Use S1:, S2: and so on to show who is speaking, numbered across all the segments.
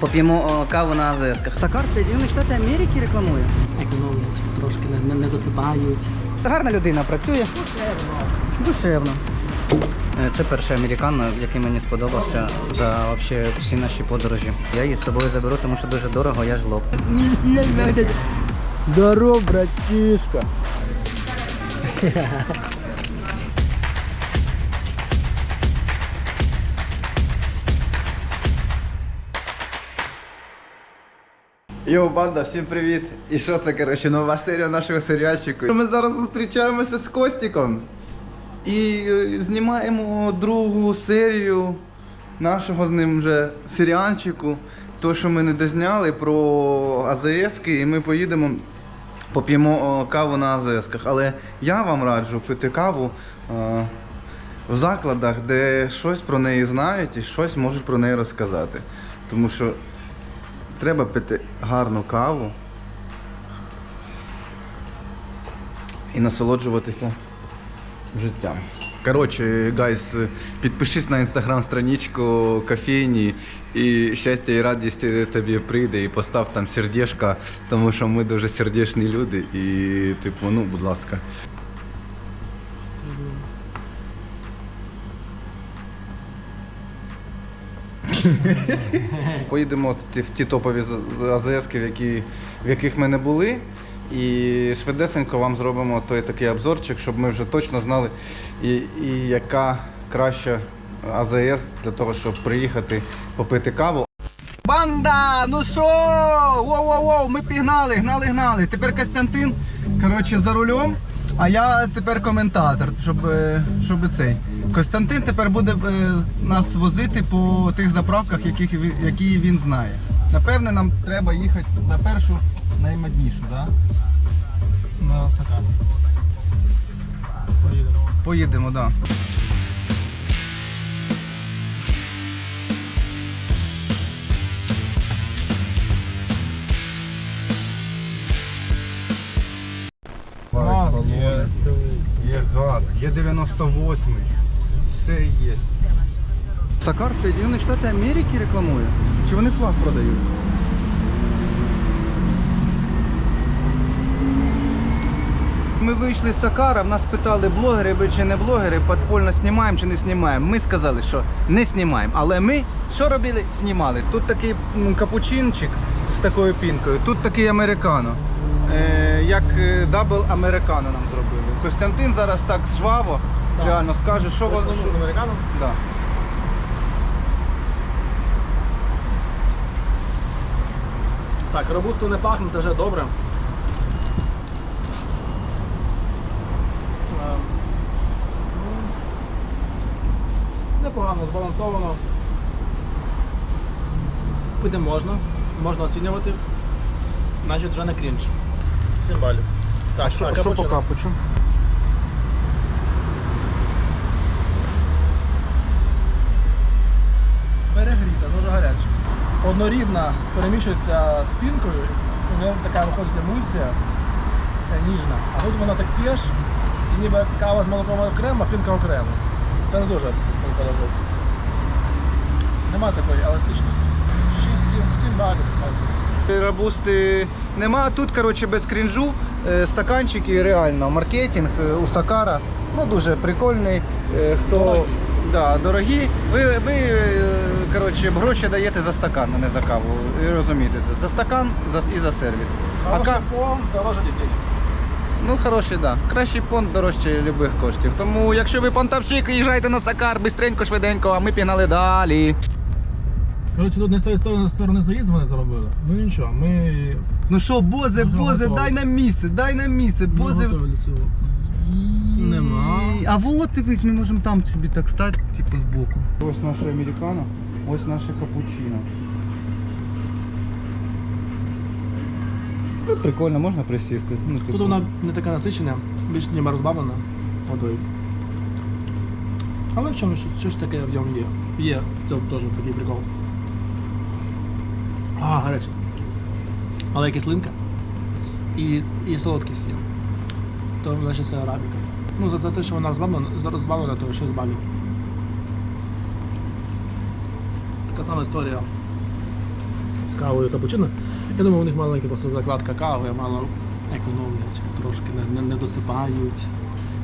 S1: Поп'ємо каву на АЗС-ках. Сакар Соєдинені Штати Америки рекламує.
S2: економлять, трошки не, не, не досипають.
S1: Гарна людина працює. Душевно. Е, Це перший американо, який мені сподобався за вообще всі наші подорожі. Я її з собою заберу, тому що дуже дорого, я жлоб.
S3: Здоров, братишка.
S4: Йоу, банда, всім привіт! І що це, коротше, нова серія нашого серіальчику. Ми зараз зустрічаємося з Костіком і е, знімаємо другу серію нашого з ним вже серіальчику. То, що ми не дозняли про АЗСки, і ми поїдемо, поп'ємо каву на АЗСках. Але я вам раджу пити каву е, в закладах, де щось про неї знають і щось можуть про неї розказати. Тому що Треба пити гарну каву і насолоджуватися життям. Коротше, гайс, підпишись на інстаграм-страничку кофейні і щастя і радість тобі прийде і постав там сердечко, тому що ми дуже сердечні люди і, типу, ну, будь ласка. Поїдемо в ті- топові АЗСки, в, яких ми не були. І швидесенько вам зробимо той такий обзорчик, щоб ми вже точно знали, і, і яка краща АЗС для того, щоб приїхати попити каву. Банда! Ну що? Воу-воу-воу, ми пігнали, гнали, гнали. Тепер Костянтин, коротше, за рулем, а я тепер коментатор, щоб, е, щоб цей. Костянтин тепер буде е, нас возити по тих заправках, яких, він- які він знає. Напевне, нам треба їхати на першу наймоднішу, так? Да?
S3: На сакан. Поїдемо.
S4: Поїдемо, так. Да.
S3: Дивись.
S4: Є газ, є 98 все є. Сакар Соєдинені Штати Америки рекламує? Чи вони флаг продають? Ми вийшли з Сакара, в нас питали, блогери ви чи не блогери, подпольно знімаємо чи не знімаємо. Ми сказали, що не знімаємо. Але ми що робили? Знімали. Тут такий капучинчик з такою пінкою, тут такий американо. Е, як е, дабл американо нам зробили. Костянтин зараз так жваво. Реально скаже, що воно.
S3: З американом.
S4: Да.
S3: Так, робусту не пахне, це вже добре. Е, ну, Непогано, збалансовано. Пити можна, можна оцінювати. Значить вже не крінж. 7 балів. Так,
S4: Що,
S3: а
S4: що по капучу?
S3: Однорідна перемішується з пінкою, у нього така виходить емульсія е, ніжна. А тут вона так п'єш, і ніби кава з молоком окремо, а пінка окремо. Це не дуже мені подобається. Нема такої еластичності. 6-7 балів.
S4: Рабусти нема. Тут, коротше, без крінжу. Е, Стаканчики реально. Маркетинг е, у Сакара. Ну, дуже прикольний. Хто
S3: Дорогі.
S4: Да, дорогі. Ви, ви коротше, гроші даєте за стакан, а не за каву. Ви розумієте це. За стакан за, і за сервіс. А
S3: Хороший
S4: ка...
S3: фон, дороже дітей.
S4: Ну, хороший, так. Да. Кращий понт дорожче любих коштів. Тому, якщо ви понтовщик, їжджайте на Сакар, бистренько, швиденько, а ми пігнали далі.
S3: Коротше, тут не з тої сторони, сторони заїзд вони зробили. Ну нічого, ми
S4: Ну що, Бозе,
S3: Вже
S4: Бозе,
S3: готово.
S4: дай нам місце, дай нам місце,
S3: не
S4: Бозе.
S3: готові до цього. Нема.
S4: А вот дивись, ми можемо там собі так стати, типу збоку. Ось наше американо, ось наше капучино. Тут прикольно, можна присісти. Ну, типу.
S3: Тут вона не така насичена, більш ніби розбавлена водою. Але в чому щось, таке в ньому є. Є це теж такий прикол. А, гаряче. Але кислинка і, і солодкість є. То значить це арабіка. Ну, за, те, що вона розбавлена, розбавлена, то 6 балів. Така сама історія з кавою капучино. Я думаю, у них маленька просто закладка кави, мало економлять, трошки не, не, не досипають.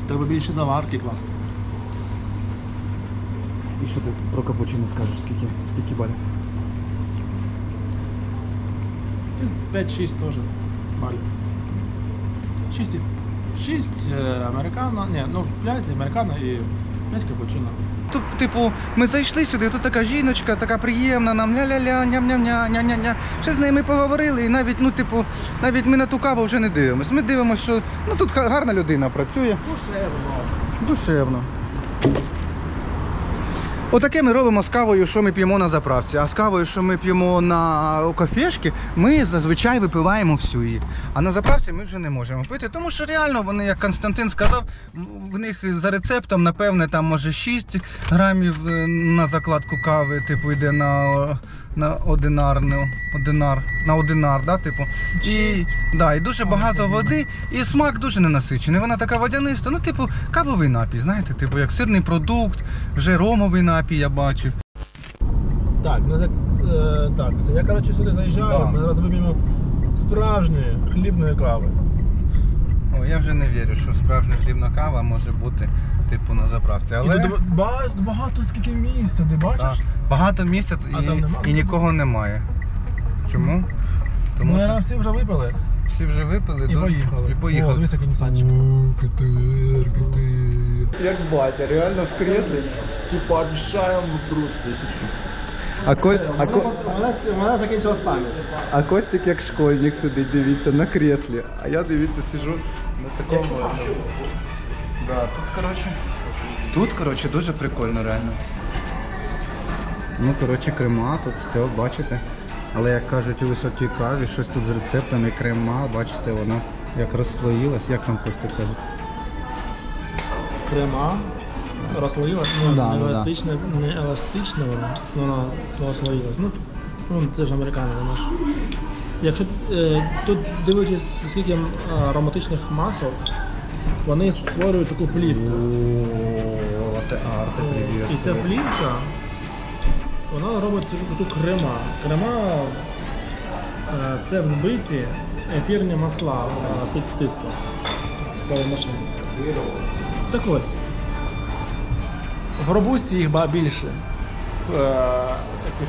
S3: Треба більше заварки класти.
S4: І що ти про капучино скажеш? Скільки, скільки балів?
S3: 5-6 теж балів. 6, 6 американо, ні, ну 5 американо і 5 капучино.
S4: Тут, типу, ми зайшли сюди, тут така жіночка, така приємна, нам ля-ля-ля, ням-ням-ня, ня-ня-ня. Ще з нею ми поговорили, і навіть, ну, типу, навіть ми на ту каву вже не дивимося. Ми дивимося, що ну, тут гарна людина працює. Душевно. Душевно. Отаке ми робимо з кавою, що ми п'ємо на заправці. А з кавою, що ми п'ємо на кафешки, ми зазвичай випиваємо всю її. А на заправці ми вже не можемо пити, тому що реально вони, як Константин сказав, в них за рецептом, напевне, там може 6 грамів е, на закладку кави, типу, йде на, на одинарну, одинар, на одинар, да, типу. І, да, і дуже багато води, і смак дуже ненасичений. Вона така водяниста, ну, типу, кавовий напій, знаєте, типу, як сирний продукт, вже ромовий напій я бачив.
S3: Так, ну, так, е, так, все. Я коротше сюди заїжджаю,
S4: Да.
S3: ми зараз вип'ємо справжньої хлібної кави.
S4: О, я вже не вірю, що справжня хлібна кава може бути, типу, на заправці. Але
S3: І тут багато, багато скільки місця, ти бачиш?
S4: так, багато місця
S3: А
S4: і,
S3: нема?
S4: і нікого немає. Чому? Тому
S3: Ми
S4: що
S3: всі вже випили
S4: всі вже випили
S3: і
S4: до-
S3: поїхали.
S4: І поїхали.
S3: О, дивись, який нісанчик.
S4: Як батя, реально в креслі.
S3: Типа обіцяємо труд тисячу.
S4: А, ко... а, ко...
S3: У мене, закінчилась пам'ять.
S4: а Костік як школьник сидить, дивіться, на креслі. А я дивіться, сижу на такому. Да, тут, коротше. Тут, коротше, дуже прикольно, реально. Ну, коротше, крема, тут все, бачите. Але як кажуть у високій каві, щось тут з рецептами крема, бачите, воно як розслоїлось, як там Костя кажуть.
S3: Крема. Розслоїлась, ну,
S4: Да,
S3: не,
S4: да, да.
S3: еластичне, не еластичне вона, вона розслоїлась. Ну, ну, це ж американо, воно ж. Якщо е, тут дивитись, скільки е, ароматичних масел, вони створюють таку плівку.
S4: О, те арте, привіт.
S3: І ця плівка, вона робить таку крема. Крема е, це взбиті ефірні масла е, під тиском в. Так ось. В робусті їх ба- більше е, цих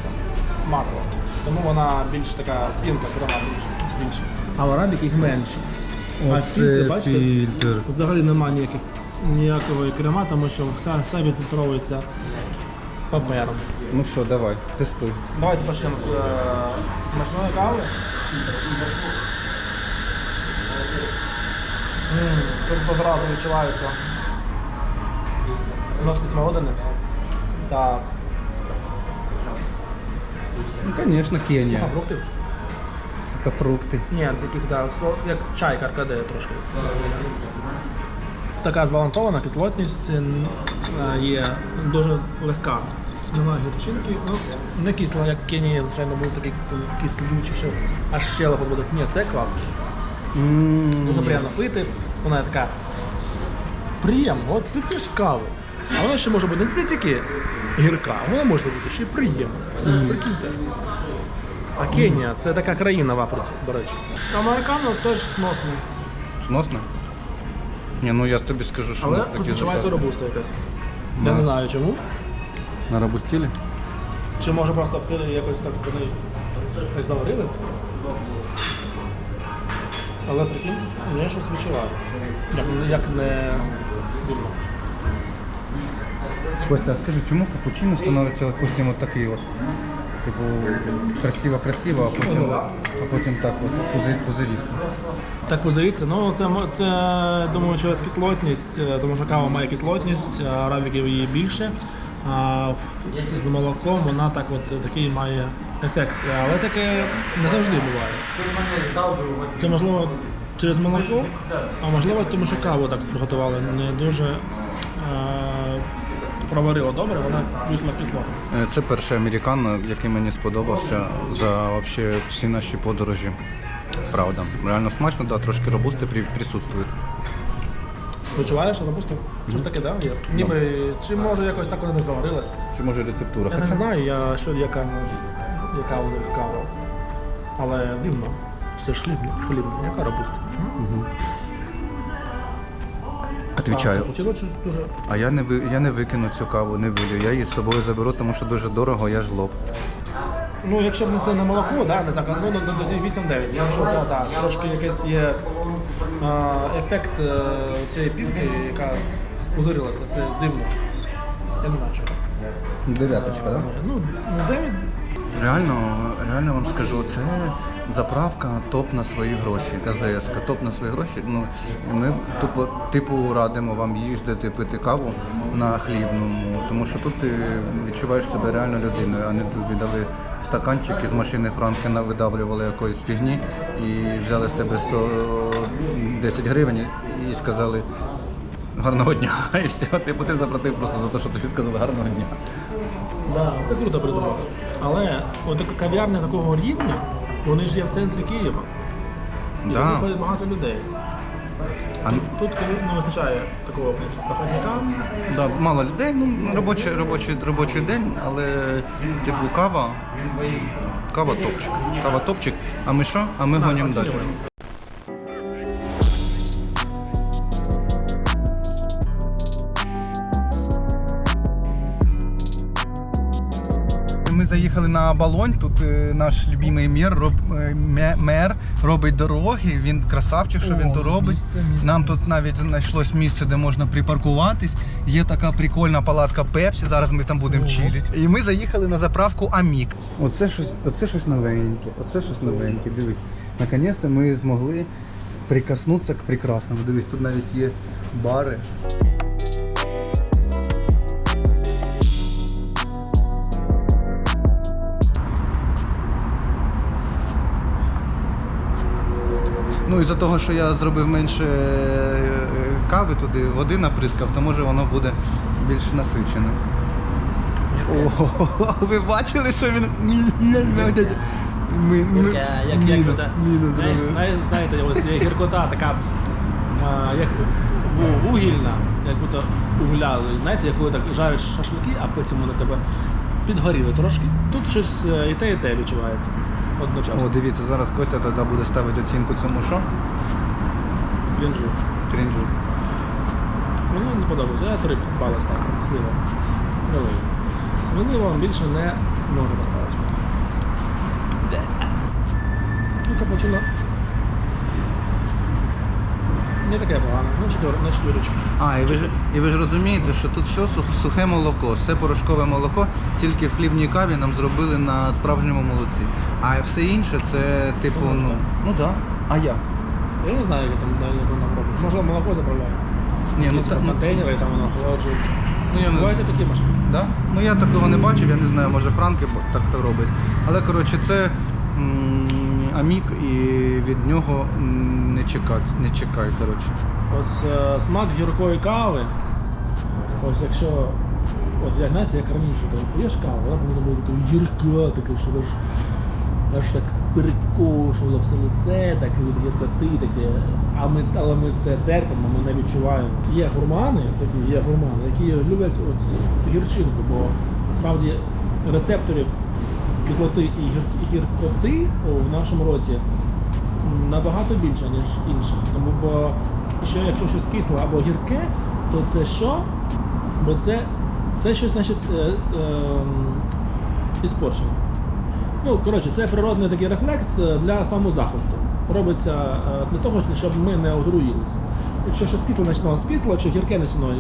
S3: масла. Тому вона більш така цінка крема більше. більше. А в арабіки їх менше. а фільтри, бачите,
S4: фільтр.
S3: Взагалі немає ніяких, ніякого крема, тому що все, все відфільтровується папером.
S4: Ну що, давай, тестуй.
S3: Давайте почнемо з е, смачної кави. М, Тут одразу відчуваються нотки смородини та
S4: Ну, звісно, Кенія.
S3: сухофруктів.
S4: Сухофрукти.
S3: Ні, таких, да, як чай каркаде трошки. Така збалансована кислотність е, є дуже легка. Немає гірчинки, ну не кисла, як Кенія, звичайно, був такий кислючий, що аж щелепа подводить. Ні, це класно. Дуже приємно пити. Вона така приємна. От п'єш каву. А вона ще може бути не тільки гірка, вона може бути ще й приємна. Прикиньте. А Кенія це така країна в Африці, до речі. Американо теж сносний.
S4: Сносно? Ні, ну я тобі скажу, що
S3: Але тут
S4: такі
S3: відчувається робуста якась. Я не знаю чому.
S4: На робустілі?
S3: Чи може просто пили якось так вони так заварили. Але прикинь, я щось відчуваю. Як, як не дивно.
S4: Костя, а скажи, чому капучино становиться, от, допустим, от такий от? Типу, красиво-красиво, а потім, а потім так от пузир, пузиріться.
S3: Так поздається, ну це, це думаю, через кислотність, е, тому що кава має кислотність, а арабіків її більше. А з молоком вона так от такий має ефект. Але таке не завжди буває. Це можливо через молоко, а можливо, тому що каву так приготували не дуже е, проварило добре, вона вийшла кисло.
S4: Е, Це перший американо, який мені сподобався за вообще всі наші подорожі. Правда. Реально смачно, да, трошки робусти при, присутствує.
S3: Відчуваєш, робусто? Щось таке, да? Є? Ніби чи може якось так вони не заварили?
S4: Чи може рецептура?
S3: Я не знаю, я що яка, яка у них кава. Але дивно. Все ж хлібне, хлібне, яка робуста.
S4: Отвічаю.
S3: Дуже.
S4: А я не ви я не викину цю каву, не вилю. Я її з собою заберу, тому що дуже дорого, я жлоб.
S3: Ну, якщо б не те на молоко, да, не так, ну, ну, тоді 8-9. Якщо це, да, трошки якийсь є а, ефект е, цієї пінки, яка спозорилася, це дивно. Я не знаю, чого.
S4: Дев'яточка, так?
S3: Ну, ну 9
S4: Реально, реально вам скажу, це заправка топ на свої гроші. АЗС, топ на свої гроші. Ну ми тупо типу радимо вам їздити пити каву на хлібному, тому що тут ти відчуваєш себе реально людиною, а не тобі дали стаканчик із машини Франки видавлювали якоїсь фігні і взяли з тебе 110 гривень і сказали. Гарного дня. І все, типу ти заплатив просто за те, що тобі сказали гарного дня.
S3: Да, це круто придумали. Але от кав'ярня такого рівня, вони ж є в центрі Києва. І
S4: Да.
S3: там ходить багато людей.
S4: А,
S3: Тут коли не вистачає такого проходника.
S4: Да, мало людей, ну робочий, робочий, робочий день, але типу кава. Кава топчик. Кава топчик. А ми що? А ми гонимо далі. Заїхали на балонь. Тут е, наш любимий мер, роб, е, ме- мер робить дороги. Він красавчик, що
S3: О,
S4: він то робить.
S3: місце, місце.
S4: Нам тут навіть знайшлось місце, де можна припаркуватись. Є така прикольна палатка Пепсі. Зараз ми там будемо
S3: Ого.
S4: чилити. І ми заїхали на заправку Амік. Оце щось, оце щось новеньке. Оце щось новеньке. Дивись. Наконець-то ми змогли прикоснутися к прекрасному. Дивись, тут навіть є бари. Ну, із-за того, що я зробив менше е, кави туди, води наприскав, то може воно буде більш насичене. О, ви бачили, що він. Ми, ми,
S3: Як, як, як,
S4: міну,
S3: ота-
S4: міну
S3: знаєш,
S4: зробив.
S3: знаєш, знаєте, ось є гіркота така, а, як ву- вугільна, як будто угля. Знаєте, як коли так жариш шашлики, а потім вони тебе підгоріли трошки. Тут щось е, і те, і те відчувається одночасно.
S4: О, дивіться, зараз Костя тоді буде ставити оцінку цьому що?
S3: Крінжу.
S4: Крінжу.
S3: Мені не подобається. Я три бали ставлю. Свини вам більше не можу поставити. Ну, капучино. Не таке погане. Ну, чотир, на чотирочку.
S4: А, і ви, ж, і ви ж розумієте, що тут все сух- сухе молоко, все порошкове молоко, тільки в хлібній каві нам зробили на справжньому молоці. А все інше це типу, ну. Ну так. Да. А як?
S3: Я не знаю, як там як воно робить. Можливо, молоко заправляє.
S4: Ні, ну, та, ну,
S3: контейнери, там воно охолоджується.
S4: ну, я не
S3: Бувають і такі машини.
S4: Да? Ну я такого не бачив, я не знаю, може Франки бо- так то робить. Але коротше, це м, амік і від нього не чекай, не чекай, коротше.
S3: Ось е, смак гіркої кави. Ось якщо. От як знаєте, як раніше, ти п'єш каву, вона повинна бути така гірка, така, що аж, аж так перекошувало все лице, так від гіркоти, таке. А ми, але ми це терпимо, ми не відчуваємо. Є гурмани, такі є гурмани, які люблять от гірчинку, бо насправді рецепторів кислоти і, гіркоти в нашому роті набагато більше, ніж інших. Тому бо що якщо щось кисле або гірке, то це що? Бо це, це щось значить е, е, іспорчене. Ну, коротше, це природний такий рефлекс е, для самозахисту. Робиться е, для того, щоб ми не отруїлися. Якщо щось кисле, значить воно скисло, якщо гірке, воно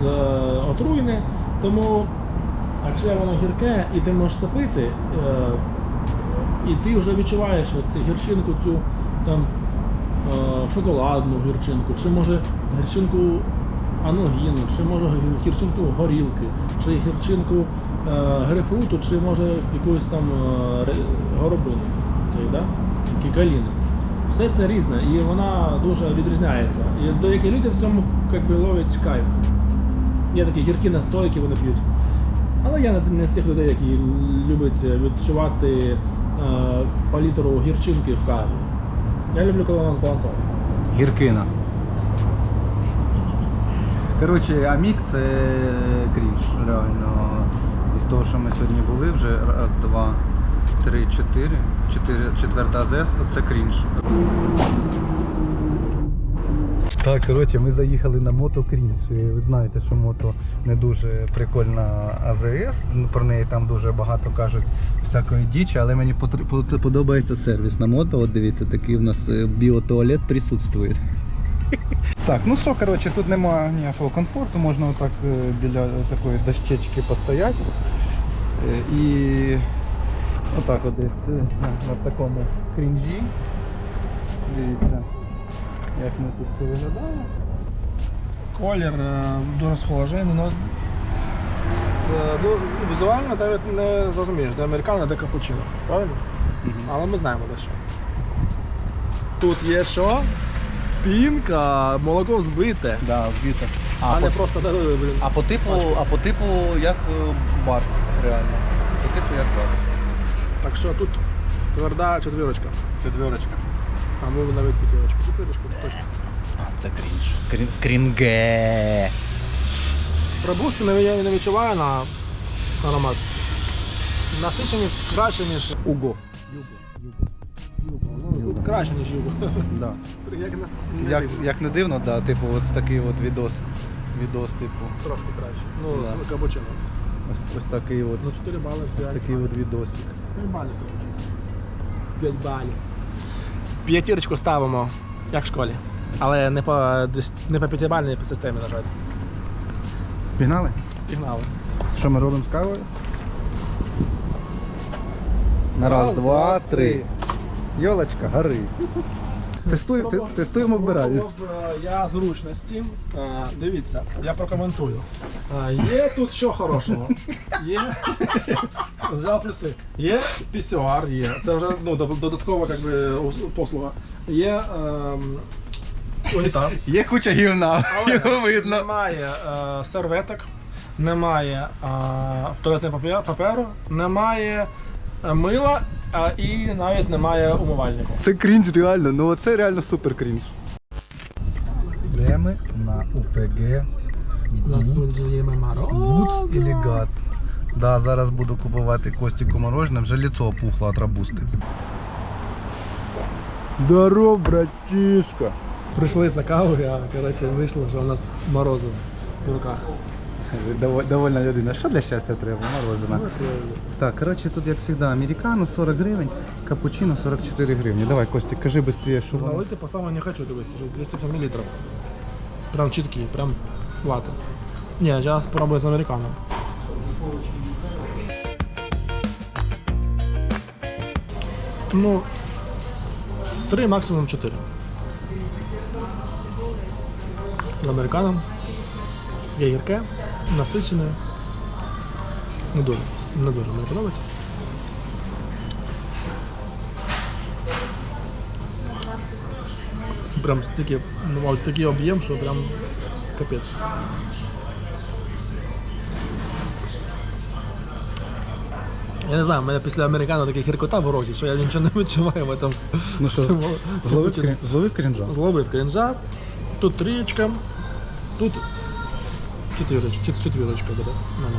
S3: з е, отруєне. Тому, якщо воно гірке і ти можеш це пити, е, і ти вже відчуваєш оцю гірчинку, цю там е, шоколадну гірчинку, чи може гірчинку аногіну, чи може гірчинку горілки, чи гірчинку е, грейпфруту, чи може якоїсь там горобини, да? кікаліни. Все це різне, і вона дуже відрізняється. І деякі люди в цьому як ловлять кайф. Є такі гіркі настойки, вони п'ють. Але я не- з тих людей, які люблять відчувати е, палітру гірчинки в каві. Я люблю, коли вона збалансована.
S4: Гіркина. Коротше, Амік це крінж, реально. Із того, що ми сьогодні були, вже раз, два, 3, 4, 4 четверта АЗС, оце крінж. Так, коротше, ми заїхали на мото. Ви знаєте, що мото не дуже прикольна АЗС. Про неї там дуже багато кажуть всякої дічі, але мені подобається сервіс на мото. От дивіться, такий в нас е, біотуалет присутствує. Так, ну що, коротше, тут немає ніякого комфорту, можна отак е, біля такої дощечки постояти. Е, І отак от десь на такому крінжі. Дивіться, як ми тут все виглядає.
S3: Колір е, дуже схожий, ну з- ну, візуально навіть не зрозумієш, де американо, де капучино. Правильно? Але ми знаємо дещо. Тут є що? Пінка, молоко збите.
S4: Да, збито.
S3: А,
S4: А,
S3: не
S4: по,
S3: просто да, блін.
S4: а по типу, а по типу як е, барс, реально. По типу як барс.
S3: Так що тут тверда четвірочка.
S4: Четверочка.
S3: А ми навіть п'ятерочка. Четвірочка, точно.
S4: А, це крінж. Крін, крінге.
S3: Пробусти не, я не відчуваю на аромат. Насиченість краще, ніж Уго. Юго. Юго. Ну, тут краще, ніж Юго.
S4: Да.
S3: Як, нас,
S4: Як, як не дивно, да, типу, от такий от відос. Відос, типу.
S3: Трошки краще. Ну,
S4: Да.
S3: з.
S4: Ось, ось такий от,
S3: За 4 бали, 5
S4: такий от відосик.
S3: 5 балів, коротше. 5 балів. П'ятірочку ставимо, як в школі. Але не по, не по п'ятибальній системі, на жаль.
S4: Пігнали?
S3: Пігнали.
S4: Що ми робимо з кавою? На раз, два, три. Йолочка, гори. Тестуй, те- тестуємо вбирання.
S3: Е, Я зручності. Е, Дивіться, я прокоментую. Е, Є тут що хорошого? Є. Плюси. Є пісюар, є. Це вже ну, дод- додаткова як би, ус- послуга. Є ем, унітаз.
S4: Є куча гівна, його видно.
S3: Немає е, серветок, немає е, туалетного папе- паперу, немає е, мила а, і навіть немає умивальнику.
S4: Це крінж реально, ну це реально супер крінж. Йдемо на УПГ Буц і Гац. Да, зараз буду купувати Костіку морожене, вже ліцо опухло від рабусти.
S3: Здоров, братишка. Прийшли за кавою, а коротше вийшло, що у нас морозиво в руках.
S4: Довольна людина. Що для щастя треба? Морожене. Так, коротше, тут як завжди, американо 40 гривень, капучино 44 гривні. Давай, Костік, кажи швидше, що воно.
S3: Налити по самому не хочу, дивись, 250 мл. Прям чіткі, прям лати. Ні, зараз спробую з американом. Ну, три, максимум чотири. З американом. Є гірке, насичене. Не дуже. Не дуже мені подобається. Прям стільки, ну, такий об'єм, що прям капець. Я не знаю, в мене після американо така гіркота в роті, що я нічого не відчуваю в этом.
S4: Ну що,
S3: цьому-
S4: зловив, крін- зловив крінжа?
S3: Зловив крінжа. Тут трієчка, тут четвірочка, четвірочка буде. Ну, ну.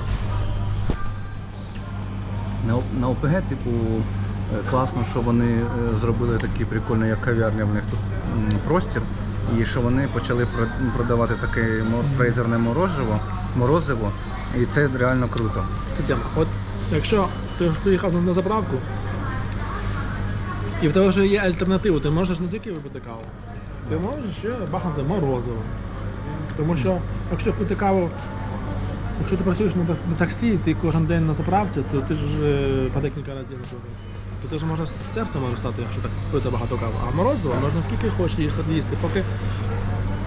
S4: На, на ОПГ, типу, е, класно, що вони е, зробили такий прикольний, як кав'ярня в них тут м, простір. І що вони почали про- продавати таке фрейзерне морозиво, морозиво, і це реально круто.
S3: Це тема. От якщо ти ж приїхав на- на заправку, і в тебе вже є альтернатива, ти можеш не тільки випити каву, ти можеш ще бахнути морозиво. Тому що якщо пити каву, якщо ти працюєш на, на таксі, ти кожен день на заправці, то ти ж е, по декілька разів пити. То ти ж може серце може стати, якщо так пити багато кави. А морозиво можна скільки хочеш їсти, їсти, поки,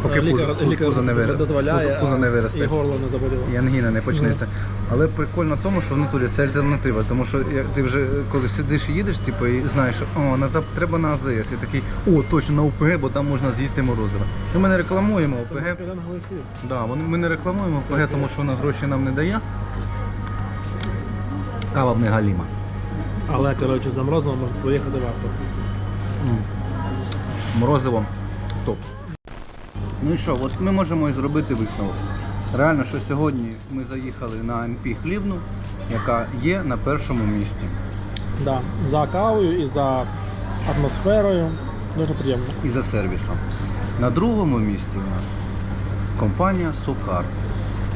S4: Поки
S3: е, лікар,
S4: пузо-
S3: лікар
S4: пузо не
S3: дозволяє,
S4: пузо- пузо не виросте.
S3: і горло не заболіло.
S4: І ангіна не почнеться. Але прикольно в тому, що в натурі це альтернатива, тому що ти вже коли сидиш і їдеш, типу, і знаєш, що о, на зап... треба на АЗС. І такий, о, точно на ОПГ, бо там можна з'їсти морозиво. Ну, ми не рекламуємо ОПГ. Да, ми не рекламуємо ОПГ, тому що воно гроші нам не дає. Кава б не галіма.
S3: Але коротше за морозивом можна поїхати варто.
S4: Морозиво топ. Ну і що, от ми можемо і зробити висновок. Реально, що сьогодні ми заїхали на НП Хлібну, яка є на першому місці.
S3: Да. За кавою і за атмосферою. Дуже приємно.
S4: і за сервісом. На другому місці у нас компанія Сокар.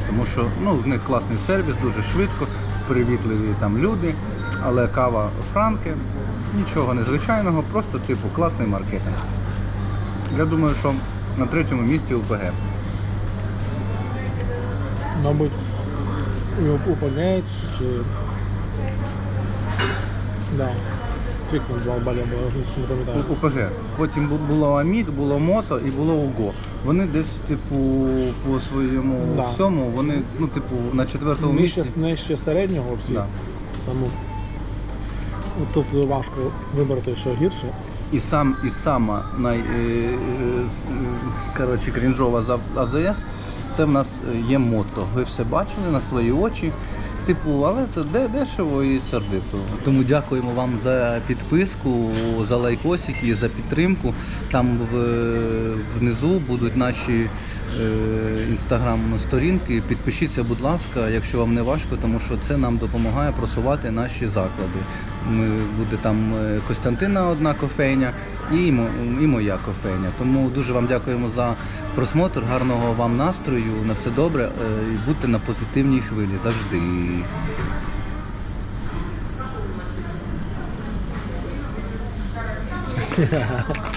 S4: Тому що ну, в них класний сервіс, дуже швидко, привітливі там люди, але кава Франки, нічого незвичайного, просто типу класний маркетинг. Я думаю, що на третьому місці УПГ.
S3: Мабуть, і упадець чи. Да. Скільки там два балі було, я вже не пам'ятаю.
S4: УПГ. Потім бу- було Аміг, було Мото і було УГО. Вони десь, типу, по своєму
S3: Да.
S4: всьому, вони, ну, типу, на четвертому місці.
S3: нижче середнього всі.
S4: Да.
S3: Тому тут важко вибрати, що гірше.
S4: І сам і сама най е, е, е, коротше, крінжова за АЗС, це в нас е, є мото. Ви все бачили на свої очі. Типу, але це де- дешево і сердито. Тому дякуємо вам за підписку, за лайкосики, за підтримку. Там в- внизу будуть наші інстаграм-сторінки. Підпишіться, будь ласка, якщо вам не важко, тому що це нам допомагає просувати наші заклади. Буде там е, Костянтина одна кофейня і, і моя кофейня. Тому дуже вам дякуємо за просмотр, гарного вам настрою, на все добре е, і будьте на позитивній хвилі завжди.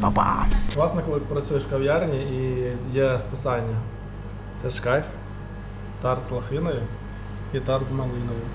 S4: Па-па!
S3: Класно, коли працюєш в кав'ярні і є списання. Це ж кайф. Тарт з лохиною і тарт з малиною.